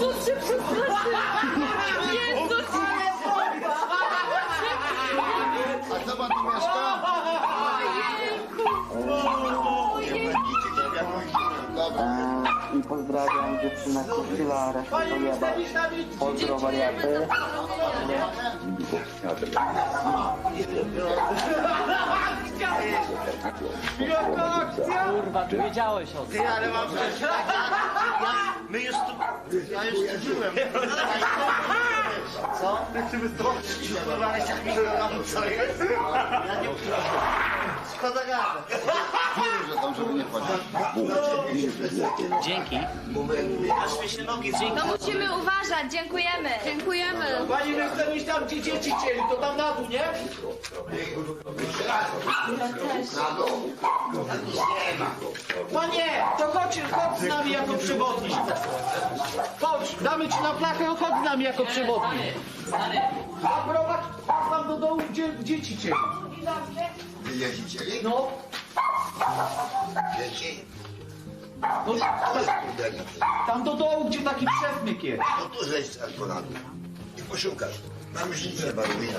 Jezus się przestraszy! Jezus! A kto pan tu mieszka? Dobra. I pozdrawiam dziewczynę Kościela, resztę to jeba. Pozdro wariaty. Kurwa, ty wiedziałeś o tym. Ty, ale mam coś ja, My już tu... Ja już tu byłem. Co? Kurwa, ale jak mi to co jest? Ja nie Szkoda gada. Że tam, żeby nie wchodzić. Dzięki. Aż mi się nogi To musimy uważać, dziękujemy. Dziękujemy. Pani nie chce iść tam, gdzie dzieci chcieli, to tam na dół, nie? Panie, to chodź, chodź z nami jako przewodnik. Chodź, damy ci na plachę, chodź z nami jako przewodnik. A prowadź chodź tam do dołu, gdzie chcieli. Wy jeździcie? No, Dzieci? no tam do dołu, gdzie taki przesmyk jest. No tu zejdź z. I poszukasz. Tam już nic nie ma, ruiny.